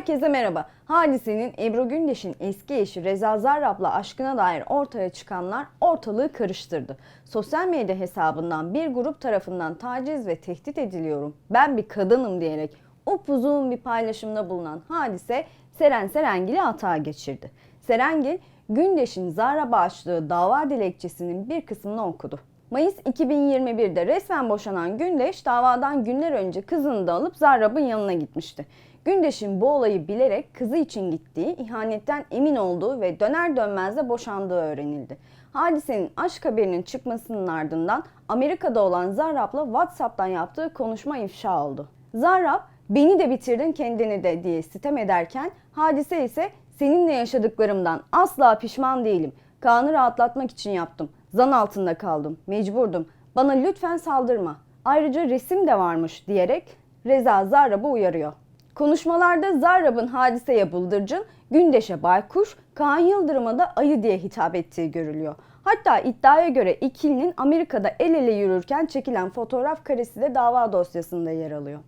Herkese merhaba. Hadise'nin Ebru Gündeş'in eski eşi Reza Zarrab'la aşkına dair ortaya çıkanlar ortalığı karıştırdı. Sosyal medya hesabından bir grup tarafından taciz ve tehdit ediliyorum. Ben bir kadınım diyerek upuzun bir paylaşımda bulunan Hadise Seren Serengil'i atağa geçirdi. Serengil, Gündeş'in Zarrab'a açtığı dava dilekçesinin bir kısmını okudu. Mayıs 2021'de resmen boşanan Gündeş davadan günler önce kızını da alıp Zarrab'ın yanına gitmişti. Gündeş'in bu olayı bilerek kızı için gittiği, ihanetten emin olduğu ve döner dönmez de boşandığı öğrenildi. Hadisenin aşk haberinin çıkmasının ardından Amerika'da olan Zarrab'la WhatsApp'tan yaptığı konuşma ifşa oldu. Zarrab, beni de bitirdin kendini de diye sitem ederken Hadise ise seninle yaşadıklarımdan asla pişman değilim. Kaan'ı rahatlatmak için yaptım. Zan altında kaldım. Mecburdum. Bana lütfen saldırma. Ayrıca resim de varmış diyerek Reza Zarrab'ı uyarıyor. Konuşmalarda Zarrab'ın hadiseye bıldırcın, Gündeş'e baykuş, Kaan Yıldırım'a da ayı diye hitap ettiği görülüyor. Hatta iddiaya göre ikilinin Amerika'da el ele yürürken çekilen fotoğraf karesi de dava dosyasında yer alıyor.